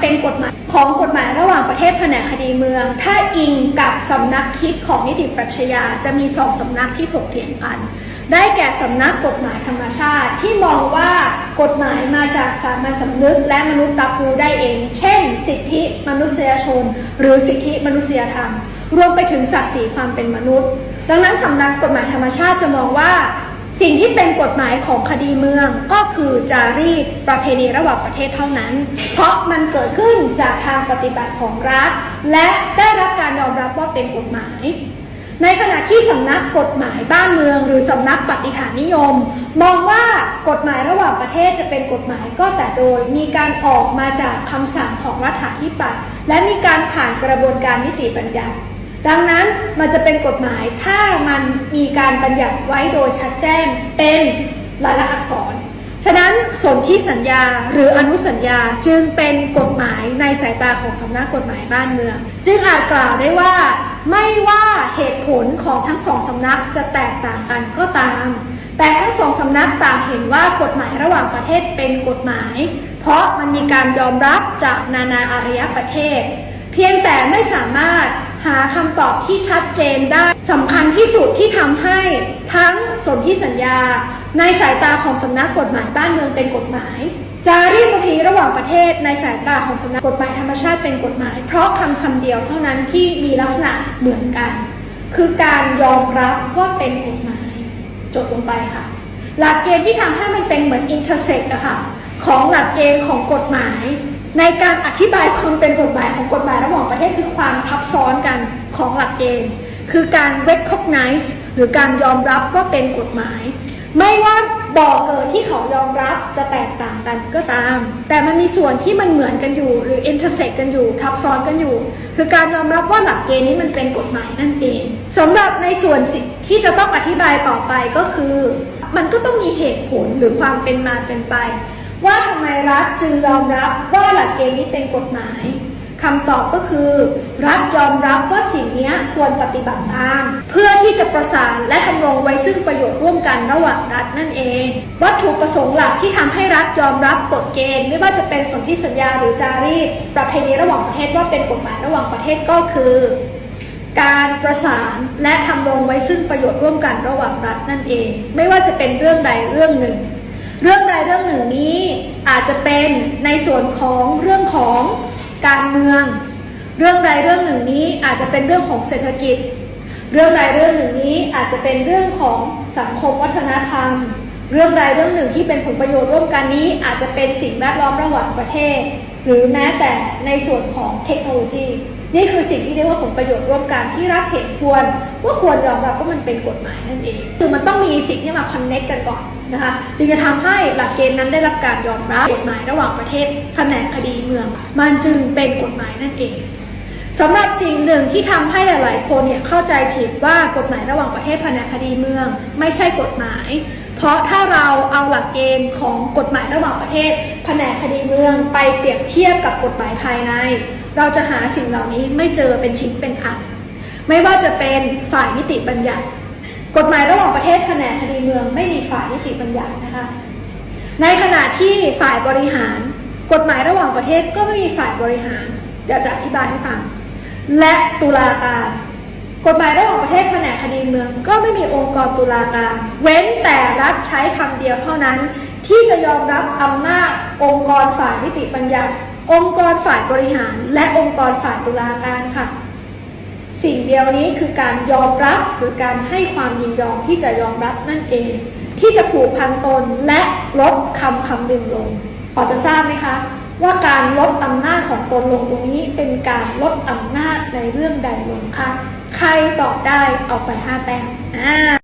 เป็นกฎหมายของกฎหมายระหว่างประเทศแผนกคดีเมือง ถ้าอิงกับสำนักคิดของนิติปรัชญาจะมีสองสำนักที่ถกเถียงกัน ได้แก่สำนักกฎหมายธรรมชาติ ที่มองว่ากฎหมายมาจากสามัญสำนึกและมนุษย์รับรู้ได้เอง เช่น สิทธิมนุษยชน หรือสิทธิมนุษยธรรม รวมไปถึงศักดิ์ศรีความเป็นมนุษย์ ดังนั้นสำนักกฎหมายธรรมชาติจะมองว่า สิ่งที่เป็นกฎหมายของคดีเมืองก็คือจารีตประเพณีระหว่างประเทศเท่านั้น เพราะมันเกิดขึ้นจากทางปฏิบัติของรัฐ และได้รับการยอมรับว่าเป็นกฎหมาย ในขณะที่สำนักกฎหมายบ้านเมือง หรือสำนักปฏิหารนิยม มองว่ากฎหมายระหว่างประเทศจะเป็นกฎหมายก็แต่โดยมีการออกมาจากคำสั่งของรัฐาธิปัตย์และมีการผ่านกระบวนการนิติบัญญัติ ดังนั้นมันจะเป็นกฎหมายถ้ามันมีการบัญญัติไว้โดยชัดแจ้งเป็นลายลักษณ์อักษร ฉะนั้นสนธิสัญญาหรืออนุสัญญาจึงเป็นกฎหมายในสายตาของสำนักกฎหมายบ้านเมือง จึงอาจกล่าวได้ว่า ไม่ว่าเหตุผลของทั้งสองสำนักจะแตกต่างกันก็ตาม แต่ทั้งสองสำนักต่างเห็นว่ากฎหมายระหว่างประเทศเป็นกฎหมาย เพราะมันมีการยอมรับจากนานาอารยประเทศ เพียงแต่ไม่สามารถ หาคำตอบที่ชัดเจนได้สำคัญที่สุดที่ทำให้ทั้งสนธิสัญญา ในสายตาของสำนักกฎหมายบ้านเมืองเป็นกฎหมายจารีตประเพณีระหว่างประเทศในสายตาของสำนักกฎหมายธรรมชาติเป็นกฎหมาย เพราะคำคำเดียวเท่านั้นที่มีลักษณะเหมือนกัน คือการยอมรับว่าเป็นกฎหมายจบลงไปค่ะ หลักเกณฑ์ที่ทำให้มันเป็นเหมือนอินเตอร์เซ็กอะค่ะของหลักเกณฑ์ของกฎหมาย ในการอธิบายความเป็นกฎหมาย ความทับซ้อนกันของหลักเกณฑ์ คือการ recognize หรือการยอมรับว่าเป็นกฎหมาย ไม่ว่าบอกเกิดที่เขายอมรับจะแตกต่างกันก็ตาม แต่มันมีส่วนที่มันเหมือนกันอยู่ หรือ intersect กันอยู่ ทับซ้อนกันอยู่ คือการยอมรับว่าหลักเกณฑ์นี้มันเป็นกฎหมายนั่นเองสำหรับในส่วนที่จะต้องอธิบายต่อไปก็คือ มันก็ต้องมีเหตุผลหรือความเป็นมาเป็นไป ว่าทำไมรัฐจึงยอมรับว่าหลักเกณฑ์นี้เป็นกฎหมาย คำตอบก็คือ รัฐยอมรับว่าสิ่งนี้ควรปฏิบัติตาม เพื่อที่จะประสานและทำรงไว้ซึ่งประโยชน์ร่วมกันระหว่างรัฐนั่นเอง วัตถุประสงค์หลักที่ทำให้รัฐยอมรับกฎเกณฑ์ ไม่ว่าจะเป็นสนธิสัญญาหรือจารีต ประเพณีระหว่างประเทศว่าเป็นกฎหมายระหว่างประเทศก็คือ การประสานและทำรงไว้ซึ่งประโยชน์ร่วมกันระหว่างรัฐนั่นเอง ไม่ว่าจะเป็นเรื่องใดเรื่องหนึ่ง เรื่องใดเรื่องหนึ่งนี้อาจจะเป็นในส่วนของเรื่องของ การเมือง เรื่องใดเรื่องหนึ่งนี้อาจจะเป็นเรื่องของเศรษฐกิจ เรื่องใดเรื่องหนึ่งนี้อาจจะเป็นเรื่องของสังคมวัฒนธรรม เรื่องใดเรื่องหนึ่งที่เป็นผลประโยชน์ร่วมกันนี้อาจจะเป็นสิ่งแวดล้อมระหว่างประเทศ หรือแม้แต่ในส่วนของเทคโนโลยี นี่คือสิ่งที่เรียกว่าผลประโยชน์ร่วมกันที่รัฐเห็นควร ว่าควรยอมรับว่ามันเป็นกฎหมายนั่นเอง คือมันต้องมีสิ่งที่มาคอนเน็กกันก่อนนะคะจึงจะทำให้หลักเกณฑ์นั้นได้รับการยอมรับกฎหมายระหว่างประเทศแผนกคดีเมือง มันจึงเป็นกฎหมายนั่นเองสำหรับสิ่งหนึ่งที่ทำให้หลาย ๆ คนเนี่ยเข้าใจผิดว่ากฎหมายระหว่างประเทศแผนกคดีเมือง ไม่ใช่กฎหมาย เพราะถ้าเราเอาหลักเกณฑ์ของกฎหมายระหว่างประเทศแผนกคดีเมือง ไปเปรียบเทียบกับกฎหมายภายใน เราจะหาสิ่งเหล่านี้ไม่เจอเป็นชิ้นเป็นอัน ไม่ว่าจะเป็นฝ่ายนิติบัญญัติ กฎหมายระหว่างประเทศแผนกคดีเมือง ไม่มีฝ่ายนิติบัญญัตินะคะ ในขณะที่ฝ่ายบริหาร กฎหมายระหว่างประเทศก็ไม่มีฝ่ายบริหาร เดี๋ยวจะอธิบายให้ฟัง และตุลาการกฎหมายระหว่างประเทศแผนกคดีเมือง ก็ไม่มีองค์กรตุลาการ เว้นแต่รัฐใช้คำเดียวเท่านั้น ที่จะยอมรับอำนาจองค์กรฝ่ายนิติบัญญัติ องค์กรฝ่ายบริหาร และองค์กรฝ่ายตุลาการค่ะ สิ่งเดียวนี้คือการยอมรับหรือการให้ความยินยอมที่จะยอมรับนั่นเอง ที่จะผูกพันตนและลดคำคำหนึ่งลงพอจะทราบไหมคะ ว่าการลดอำนาจของตนลงตรงนี้เป็นการลดอำนาจในเรื่องใดลงคะใครตอบได้เอาไปห้าแต้มอ่า